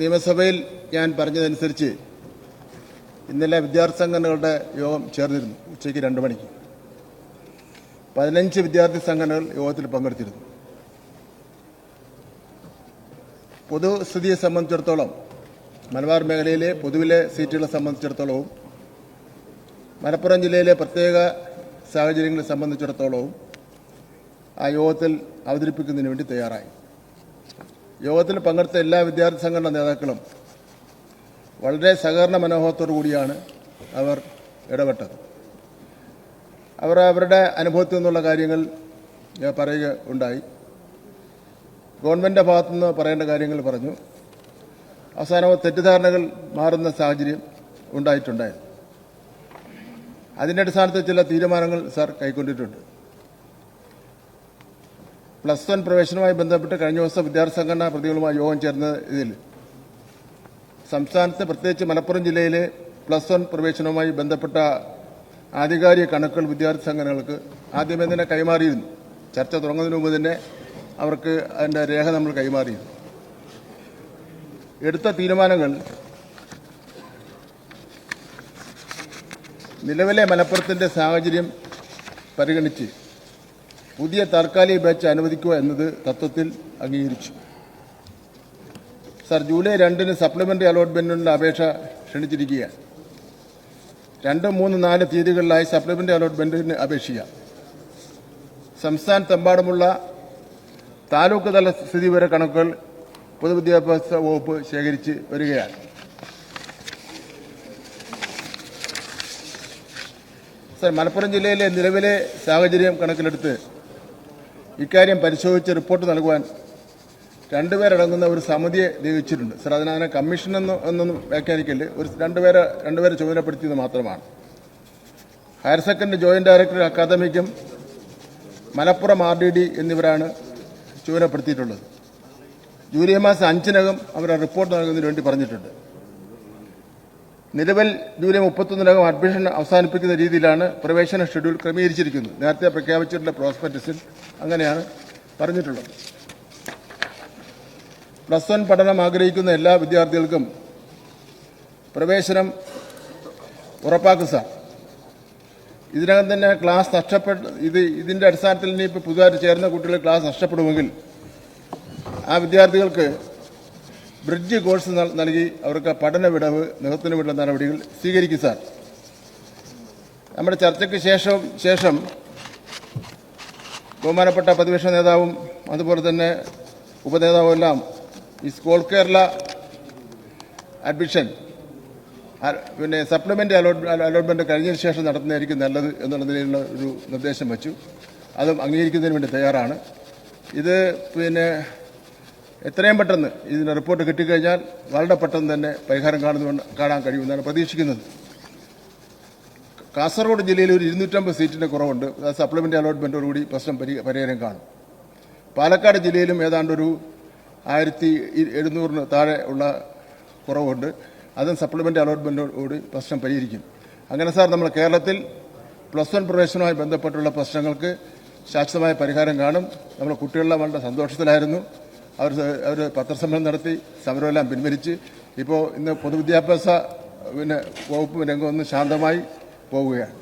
നിയമസഭയിൽ ഞാൻ പറഞ്ഞതനുസരിച്ച് ഇന്നലെ വിദ്യാർത്ഥി സംഘടനകളുടെ യോഗം ചേർന്നിരുന്നു ഉച്ചയ്ക്ക് രണ്ട് മണിക്ക്. പതിനഞ്ച് വിദ്യാർത്ഥി സംഘടനകൾ യോഗത്തിൽ പങ്കെടുത്തിരുന്നു. പൊതുസ്ഥിതിയെ സംബന്ധിച്ചിടത്തോളം മലബാർ മേഖലയിലെ പൊതുവിലെ സീറ്റുകളെ സംബന്ധിച്ചിടത്തോളവും മലപ്പുറം ജില്ലയിലെ പ്രത്യേക സാഹചര്യങ്ങളെ സംബന്ധിച്ചിടത്തോളവും ആ യോഗത്തിൽ അവതരിപ്പിക്കുന്നതിന് വേണ്ടി തയ്യാറായി. യോഗത്തിൽ പങ്കെടുത്ത എല്ലാ വിദ്യാർത്ഥി സംഘടനാ നേതാക്കളും വളരെ സഹകരണ മനോഭാവത്തോടു കൂടിയാണ് അവർ ഇടപെട്ടത്. അവർ അവരുടെ അനുഭവത്തിൽ നിന്നുള്ള കാര്യങ്ങൾ ഞാൻ പറയുക ഉണ്ടായി. ഗവൺമെന്റിന്റെ ഭാഗത്തുനിന്ന് പറയേണ്ട കാര്യങ്ങൾ പറഞ്ഞു. അവസാനം തെറ്റിദ്ധാരണകൾ മാറുന്ന സാഹചര്യം ഉണ്ടായിട്ടുണ്ടായിരുന്നു അതിന്റെ അടിസ്ഥാനത്തിൽ ചില തീരുമാനങ്ങൾ സാർ കൈക്കൊണ്ടിട്ടുണ്ട്. പ്ലസ് വൺ പ്രവേശനവുമായി ബന്ധപ്പെട്ട് കഴിഞ്ഞ ദിവസം വിദ്യാർത്ഥി സംഘടനാ പ്രതികളുമായി യോഗം ചേർന്ന ഇതിൽ. സംസ്ഥാനത്ത് പ്രത്യേകിച്ച് മലപ്പുറം ജില്ലയിലെ പ്ലസ് വൺ പ്രവേശനവുമായി ബന്ധപ്പെട്ട ആധികാരിക കണക്കുകൾ വിദ്യാർത്ഥി സംഘടനകൾക്ക് ആദ്യമേ തന്നെ കൈമാറിയിരുന്നു. ചർച്ച തുടങ്ങുന്നതിന് മുമ്പ് തന്നെ അവർക്ക് അതിന്റെ രേഖ നമ്മൾ കൈമാറിയിരുന്നു. എടുത്ത തീരുമാനങ്ങൾ നിലവിലെ മലപ്പുറത്തിന്റെ സാഹചര്യം പരിഗണിച്ച് പുതിയ താൽക്കാലിക ബാച്ച് അനുവദിക്കുക എന്നത് തത്വത്തിൽ അംഗീകരിച്ചു. സർ ജൂലൈ രണ്ടിന് സപ്ലിമെന്ററി അലോട്ട്മെന്റിനുള്ള അപേക്ഷ ക്ഷണിച്ചിരിക്കുകയാണ്. രണ്ട് മൂന്ന് നാല് തീയതികളിലായി സപ്ലിമെന്ററി അലോട്ട്മെന്റിന് അപേക്ഷിക്കാം. സംസ്ഥാനത്തെമ്പാടുമുള്ള താലൂക്ക് തല സ്ഥിതി വരെ കണക്കുകൾ പൊതുവിദ്യാഭ്യാസ വകുപ്പ് ശേഖരിച്ച് വരികയാണ്. സർ മലപ്പുറം ജില്ലയിലെ നിലവിലെ സാഹചര്യം കണക്കിലെടുത്ത് ഇക്കാര്യം പരിശോധിച്ച് റിപ്പോർട്ട് നൽകുവാൻ രണ്ടുപേരടങ്ങുന്ന ഒരു സമിതിയെ നിയോഗിച്ചിട്ടുണ്ട് സർ അതിനെ കമ്മീഷൻ എന്ന് എന്നൊന്നും വ്യാഖ്യാനിക്കൽ ഒരു രണ്ടുപേരെ രണ്ടുപേരെ ചുമതലപ്പെടുത്തിയത് മാത്രമാണ്. ഹയർ സെക്കൻഡറി ജോയിന്റ് ഡയറക്ടർ അക്കാദമിക്കും മലപ്പുറം ആർ ഡി ഡി എന്നിവരാണ് ചുമതലപ്പെടുത്തിയിട്ടുള്ളത്. ജൂലൈ മാസം അഞ്ചിനകം അവർ റിപ്പോർട്ട് നൽകുന്നതിന് വേണ്ടി പറഞ്ഞിട്ടുണ്ട്. നിലവിൽ ജൂലൈ മുപ്പത്തൊന്നിനകം അഡ്മിഷൻ അവസാനിപ്പിക്കുന്ന രീതിയിലാണ് പ്രവേശന ഷെഡ്യൂൾ ക്രമീകരിച്ചിരിക്കുന്നത്. നേരത്തെ പ്രഖ്യാപിച്ചിട്ടുള്ള പ്രോസ്പെക്ടസിൽ അങ്ങനെയാണ് പറഞ്ഞിട്ടുള്ളത്. പ്ലസ് വൺ പഠനം ആഗ്രഹിക്കുന്ന എല്ലാ വിദ്യാർത്ഥികൾക്കും പ്രവേശനം ഉറപ്പാക്കുക സാർ. ഇതിനകം തന്നെ ക്ലാസ് നഷ്ടപ്പെട്ട ഇത് ഇതിന്റെ അടിസ്ഥാനത്തിൽ ഇനി ഇപ്പോൾ പുതുതായിട്ട് ചേർന്ന കുട്ടികൾ ക്ലാസ് നഷ്ടപ്പെടുമെങ്കിൽ ആ വിദ്യാർത്ഥികൾക്ക് ബ്രിഡ്ജ് കോഴ്സ് നൽകി അവർക്ക് പഠന വിടവ് നികത്തിന് വിടുന്ന നടപടികൾ സ്വീകരിക്കും സാർ. നമ്മുടെ ചർച്ചയ്ക്ക് ശേഷം ശേഷം ബഹുമാനപ്പെട്ട പ്രതിപക്ഷ നേതാവും അതുപോലെ തന്നെ ഉപനേതാവും എല്ലാം ഈ സ്കൂൾ കേരള അഡ്മിഷൻ പിന്നെ സപ്ലിമെന്റ് അലോട്ട്മെന്റ് കഴിഞ്ഞതിന് ശേഷം നടത്തുന്നതായിരിക്കും നല്ലത് എന്നുള്ള നിലയിലുള്ള ഒരു നിർദ്ദേശം വച്ചു. അതും അംഗീകരിക്കുന്നതിന് വേണ്ടി തയ്യാറാണ്. ഇത് പിന്നെ എത്രയും പെട്ടെന്ന് ഇതിന്റെ റിപ്പോർട്ട് കിട്ടിക്കഴിഞ്ഞാൽ വളരെ പെട്ടെന്ന് തന്നെ പരിഹാരം കാണുന്നു കാണാൻ കഴിയുമെന്നാണ് പ്രതീക്ഷിക്കുന്നത്. കാസർഗോഡ് ജില്ലയിൽ ഒരു ഇരുന്നൂറ്റമ്പത് സീറ്റിന്റെ കുറവുണ്ട്. സപ്ലിമെന്ററി അലോട്ട്മെന്റോടുകൂടി പ്രശ്നം പരി- പരിഹാരം കാണും. പാലക്കാട് ജില്ലയിലും ഏതാണ്ട് ഒരു ആയിരത്തി എഴുന്നൂറിന് താഴെ ഉള്ള കുറവുണ്ട്. അതും സപ്ലിമെന്ററി അലോട്ട്മെന്റോടുകൂടി പ്രശ്നം പരിഹരിക്കും. അങ്ങനെ സാർ നമ്മൾ കേരളത്തിൽ പ്ലസ് വൺ പ്രവേശനവുമായി ബന്ധപ്പെട്ടുള്ള പ്രശ്നങ്ങൾക്ക് ശാശ്വതമായ പരിഹാരം കാണും. നമ്മൾ കുട്ടികളെല്ലാം വളരെ സന്തോഷത്തിലായിരുന്നു. അവർ അവർ പത്രസമ്മേളനം നടത്തി സമരമെല്ലാം പിൻവലിച്ച് ഇപ്പോൾ ഇന്ന് പൊതുവിദ്യാഭ്യാസ പിന്നെ വകുപ്പ് രംഗം ഒന്ന് ശാന്തമായി പോവുകയാണ്.